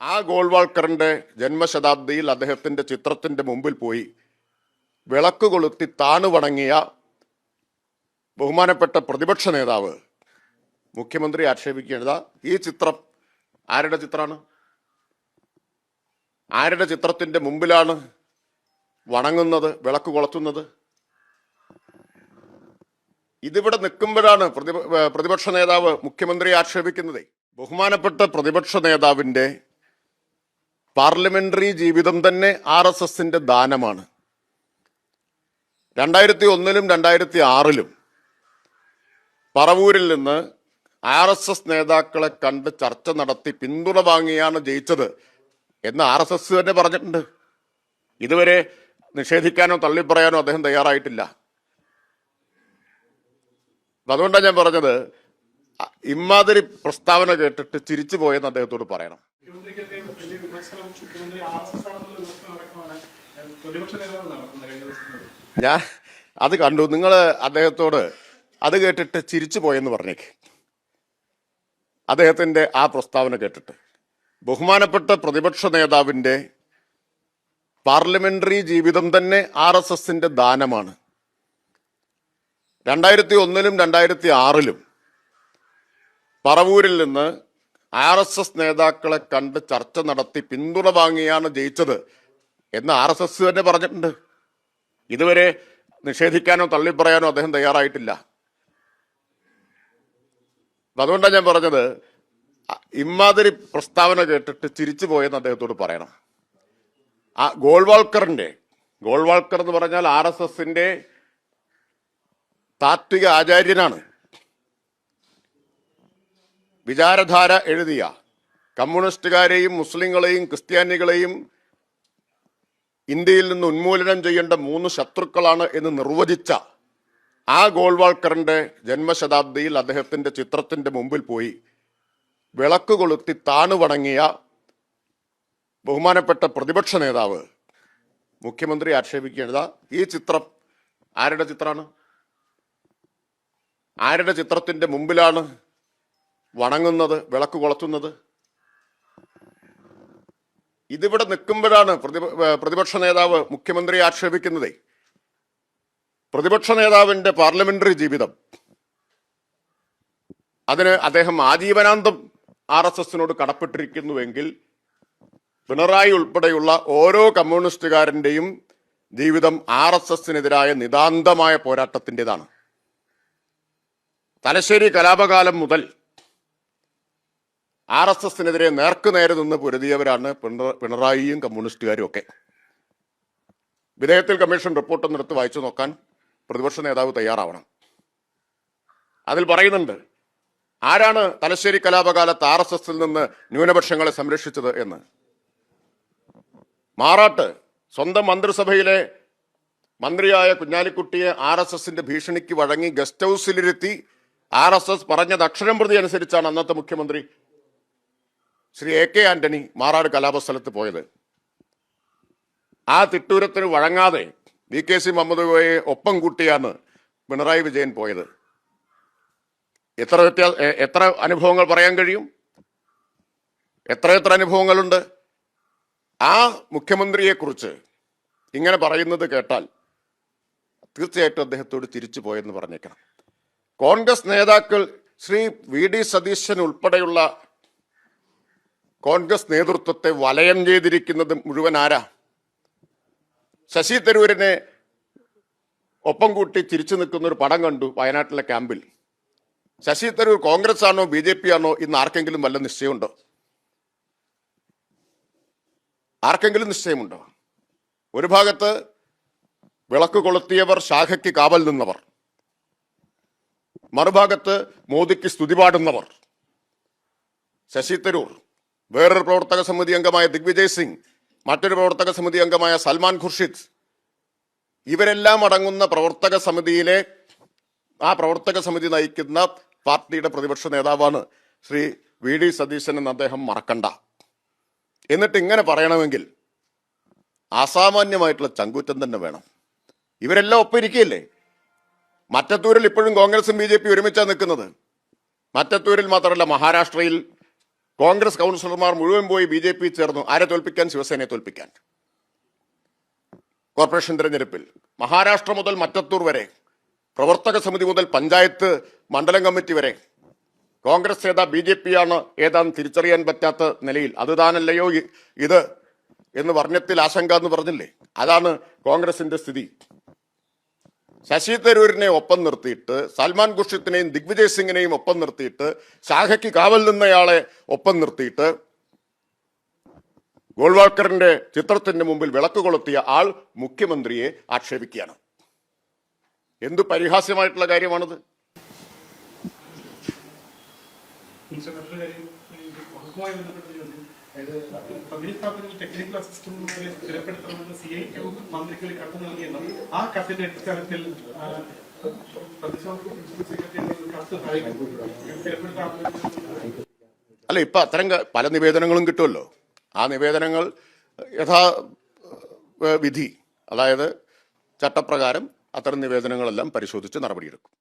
ആ ഗോൾവാൾക്കറിന്റെ ജന്മശതാബ്ദിയിൽ അദ്ദേഹത്തിന്റെ ചിത്രത്തിന്റെ മുമ്പിൽ പോയി വിളക്ക് കൊളുത്തി താണു വണങ്ങിയ ബഹുമാനപ്പെട്ട പ്രതിപക്ഷ നേതാവ് മുഖ്യമന്ത്രി ആക്ഷേപിക്കേണ്ടത് ഈ ചിത്രം ആരുടെ ചിത്രമാണ്? ആരുടെ ചിത്രത്തിന്റെ മുമ്പിലാണ് വണങ്ങുന്നത് വിളക്ക് കൊളത്തുന്നത്? ഇതിവിടെ നിൽക്കുമ്പോഴാണ് പ്രതിപക്ഷ നേതാവ് മുഖ്യമന്ത്രിയെ ആക്ഷേപിക്കുന്നത്. ബഹുമാനപ്പെട്ട പ്രതിപക്ഷ നേതാവിന്റെ പാർലമെന്ററി ജീവിതം തന്നെ ആർ എസ് എസിന്റെ ദാനമാണ്. രണ്ടായിരത്തി ഒന്നിലും രണ്ടായിരത്തി ആറിലും പറവൂരിൽ നിന്ന് ആർ എസ് എസ് നേതാക്കളെ കണ്ട് ചർച്ച നടത്തി പിന്തുണ വാങ്ങിയാണ് ജയിച്ചത് എന്ന് ആർ എസ് എസ് തന്നെ പറഞ്ഞിട്ടുണ്ട്. ഇതുവരെ നിഷേധിക്കാനോ തള്ളിപ്പറയാനോ അദ്ദേഹം തയ്യാറായിട്ടില്ല. അതുകൊണ്ടാണ് ഞാൻ പറഞ്ഞത് ഇമാതിരി പ്രസ്താവന കേട്ടിട്ട് ചിരിച്ചു പോയെന്ന് അദ്ദേഹത്തോട് പറയണം. ദിവസങ്ങളിൽ ഞാൻ അത് കണ്ടു. നിങ്ങൾ അദ്ദേഹത്തോട് അത് കേട്ടിട്ട് ചിരിച്ചു പോയെന്ന് പറഞ്ഞേക്ക്. അദ്ദേഹത്തിന്റെ ആ പ്രസ്താവന കേട്ടിട്ട്. ബഹുമാനപ്പെട്ട പ്രതിപക്ഷ നേതാവിന്റെ പാർലമെന്ററി ജീവിതം തന്നെ ആർ എസ് എസിന്റെ ദാനമാണ്. രണ്ടായിരത്തി ഒന്നിലും രണ്ടായിരത്തി ആറിലും പറവൂരിൽ നിന്ന് ആർ എസ് എസ് നേതാക്കളെ കണ്ട് ചർച്ച നടത്തി പിന്തുണ വാങ്ങിയാണ് ജയിച്ചത് എന്ന് ആർ എസ് എസ് തന്നെ പറഞ്ഞിട്ടുണ്ട്. ഇതുവരെ നിഷേധിക്കാനോ തള്ളിപ്പറയാനോ അദ്ദേഹം തയ്യാറായിട്ടില്ല. അതുകൊണ്ടാണ് ഞാൻ പറഞ്ഞത് ഇമാതിരി പ്രസ്താവന കേട്ടിട്ട് ചിരിച്ചു പോയെന്ന് അദ്ദേഹത്തോട് പറയണം. ആ ഗോൾവാൾക്കറിന്റെ ഗോൾവാൾക്കർ എന്ന് പറഞ്ഞാൽ ആർ എസ് എസിന്റെ താത്വിക ആചാര്യനാണ്. വിചാരധാര എഴുതിയ കമ്മ്യൂണിസ്റ്റുകാരെയും മുസ്ലിങ്ങളെയും ക്രിസ്ത്യാനികളെയും ഇന്ത്യയിൽ നിന്ന് ഉന്മൂലനം ചെയ്യേണ്ട മൂന്ന് ശത്രുക്കളാണ് എന്ന് നിർവചിച്ച ആ ഗോൾവാൾക്കറിന്റെ ജന്മശതാബ്ദിയിൽ അദ്ദേഹത്തിന്റെ ചിത്രത്തിന്റെ മുമ്പിൽ പോയി വിളക്ക് കൊളുത്തി താണു വണങ്ങിയ ബഹുമാനപ്പെട്ട പ്രതിപക്ഷ നേതാവ് മുഖ്യമന്ത്രി ആക്ഷേപിക്കേണ്ടത് ഈ ചിത്രം ആരുടെ ചിത്രമാണ്? ആരുടെ ചിത്രത്തിന്റെ മുമ്പിലാണ് വണങ്ങുന്നത് വിളക്ക് കൊളുത്തുന്നത്. ഇതിവിടെ നിൽക്കുമ്പോഴാണ് പ്രതിപക്ഷ നേതാവ് മുഖ്യമന്ത്രിയെ ആക്ഷേപിക്കുന്നതേ. പ്രതിപക്ഷ നേതാവിന്റെ പാർലമെന്ററി ജീവിതം. അതിന് അദ്ദേഹം ആജീവനാന്തം ആർ എസ് എസിനോട് കടപ്പെട്ടിരിക്കുന്നുവെങ്കിൽ പിണറായി ഉൾപ്പെടെയുള്ള ഓരോ കമ്മ്യൂണിസ്റ്റുകാരന്റെയും ജീവിതം ആർ എസ് എസിനെതിരായ നിതാന്തമായ പോരാട്ടത്തിന്റെതാണ്. തലശ്ശേരി കലാപകാലം മുതൽ ആർ എസ് എസിനെതിരെ നേർക്കുനേരെ നിന്ന് പൊരുതിയവരാണ് പിണ- പിണറായിയും കമ്മ്യൂണിസ്റ്റുകാരും ഒക്കെ. വിധേയത്തിൽ കമ്മീഷൻ റിപ്പോർട്ട് ഒന്നെടുത്ത് വായിച്ചു നോക്കാൻ പ്രതിപക്ഷ നേതാവ് തയ്യാറാവണം. അതിൽ പറയുന്നുണ്ട് ആരാണ് തലശ്ശേരി കലാപകാലത്ത് ആർ എസ് എസിൽ നിന്ന് ന്യൂനപക്ഷങ്ങളെ സംരക്ഷിച്ചത് എന്ന്? മാറാട്ട് സ്വന്തം മന്ത്രിസഭയിലെ മന്ത്രിയായ കുഞ്ഞാലിക്കുട്ടിയെ ആർ എസ് എസിന്റെ ഭീഷണിക്ക് വഴങ്ങി ഗസ്റ്റ് ഹൗസിലിരുത്തി ആർ എസ് എസ് പറഞ്ഞത് അക്ഷരം പ്രതി അനുസരിച്ചാണ് അന്നത്തെ മുഖ്യമന്ത്രി ശ്രീ എ കെ ആന്റണി മാറാട് കലാപസ്ഥലത്ത് പോയത്. ആ തിട്ടൂരത്തിന് വഴങ്ങാതെ വി കെ സി മുഹമ്മദ് കോയെ ഒപ്പം കൂട്ടിയാണ് പിണറായി വിജയൻ പോയത്. എത്ര വ്യത്യാസ എത്ര അനുഭവങ്ങൾ പറയാൻ കഴിയും? എത്രയെത്ര എത്ര അനുഭവങ്ങളുണ്ട്? ആ മുഖ്യമന്ത്രിയെക്കുറിച്ച് ഇങ്ങനെ പറയുന്നത് കേട്ടാൽ തീർച്ചയായിട്ടും അദ്ദേഹത്തോട് തിരിച്ചു പോയെന്ന് പറഞ്ഞേക്കണം. കോൺഗ്രസ് നേതാക്കൾ ശ്രീ വി ഡി സതീശൻ ഉൾപ്പെടെയുള്ള കോൺഗ്രസ് നേതൃത്വത്തെ വലയം ചെയ്തിരിക്കുന്നത് മുഴുവൻ ആരാ? ശശി തരൂരിനെ ഒപ്പം കൂട്ടി തിരിച്ചു നിൽക്കുന്ന ഒരു പടം കണ്ടു വയനാട്ടിലെ ക്യാമ്പിൽ. ശശി തരൂർ കോൺഗ്രസ് ആണോ ബി ജെ പി ആണോ ഇന്ന് ആർക്കെങ്കിലും വല്ല നിശ്ചയമുണ്ടോ? ആർക്കെങ്കിലും നിശ്ചയമുണ്ടോ? ഒരു ഭാഗത്ത് വിളക്ക് കൊളുത്തിയവർ ശാഖയ്ക്ക് കാവൽ നിന്നവർ. മറുഭാഗത്ത് മോദിക്ക് സ്തുതി പാടുന്നവർ. ശശി തരൂർ വേറൊരു പ്രവർത്തക സമിതി അംഗമായ ദിഗ്വിജയ് സിംഗ് മറ്റൊരു പ്രവർത്തക സമിതി അംഗമായ സൽമാൻ ഖുർഷിദ്. ഇവരെല്ലാം അടങ്ങുന്ന പ്രവർത്തക സമിതിയിലെ ആ പ്രവർത്തക സമിതി നയിക്കുന്ന പാർട്ടിയുടെ പ്രതിപക്ഷ നേതാവാണ് ശ്രീ വി ഡി സതീശൻ എന്ന് അദ്ദേഹം മറക്കണ്ട. എന്നിട്ട് ഇങ്ങനെ പറയണമെങ്കിൽ അസാമാന്യമായിട്ടുള്ള ചങ്കൂറ്റം തന്നെ വേണം. ഇവരെല്ലാം ഒപ്പം ഇരിക്കുകയല്ലേ മറ്റത്തൂരിൽ ഇപ്പോഴും കോൺഗ്രസും ബി ജെ പി ഒരുമിച്ചാണ് നിൽക്കുന്നത്. മറ്റത്തൂരിൽ മാത്രമല്ല മഹാരാഷ്ട്രയിൽ കോൺഗ്രസ് കൗൺസിലർമാർ മുഴുവൻ പോയി ബി ജെ പി ചേർന്നു. ആരെ തോൽപ്പിക്കാൻ? ശിവസേനയെ തോൽപ്പിക്കാൻ. കോർപ്പറേഷൻ തിരഞ്ഞെടുപ്പിൽ മഹാരാഷ്ട്ര മുതൽ മറ്റത്തൂർ വരെ പ്രവർത്തക സമിതി മുതൽ പഞ്ചായത്ത് മണ്ഡലം കമ്മിറ്റി വരെ കോൺഗ്രസ് ഏതാ ബി ജെ പി ആണ് ഏതാന്ന് തിരിച്ചറിയാൻ പറ്റാത്ത നിലയിൽ. അത് താനല്ലയോ ഇത് എന്ന് പറഞ്ഞത്തിൽ ആശങ്ക എന്ന് പറഞ്ഞില്ലേ? അതാണ് കോൺഗ്രസിന്റെ സ്ഥിതി. ശശി തരൂരിനെ ഒപ്പം നിർത്തിയിട്ട് സൽമാൻ ഖുർഷിത്തിനെയും ദിഗ്വിജയ് സിംഗിനെയും ഒപ്പം നിർത്തിയിട്ട് ശാഖയ്ക്ക് കാവൽ നിന്നയാളെ ഒപ്പം നിർത്തിയിട്ട് ഗോൾവാൾക്കറിന്റെ ചിത്രത്തിന്റെ മുമ്പിൽ വിളക്ക് കൊളുത്തിയ ആൾ മുഖ്യമന്ത്രിയെ ആക്ഷേപിക്കുകയാണ്. എന്തു പരിഹാസ്യമായിട്ടുള്ള കാര്യമാണിത്? കാര്യം ബന്ധപ്പെട്ട ചോദ്യം തദ്ദേശ സ്ഥാപനങ്ങളിൽ ടെക്നിക്കൽ അസിസ്റ്റന്റ് സ്ഥിരപ്പെടുത്തണമെന്ന് സി ഐ ടി മന്ത്രിക്ക് കത്ത് നൽകിയെന്നും ആ കത്തിന്റെ അടിസ്ഥാനത്തിൽ അല്ല ഇപ്പൊ അത്തരം പല നിവേദനങ്ങളും കിട്ടുമല്ലോ ആ നിവേദനങ്ങൾ യഥാ വിധി അതായത് ചട്ടപ്രകാരം അത്തരം നിവേദനങ്ങളെല്ലാം പരിശോധിച്ച് നടപടിയെടുക്കും.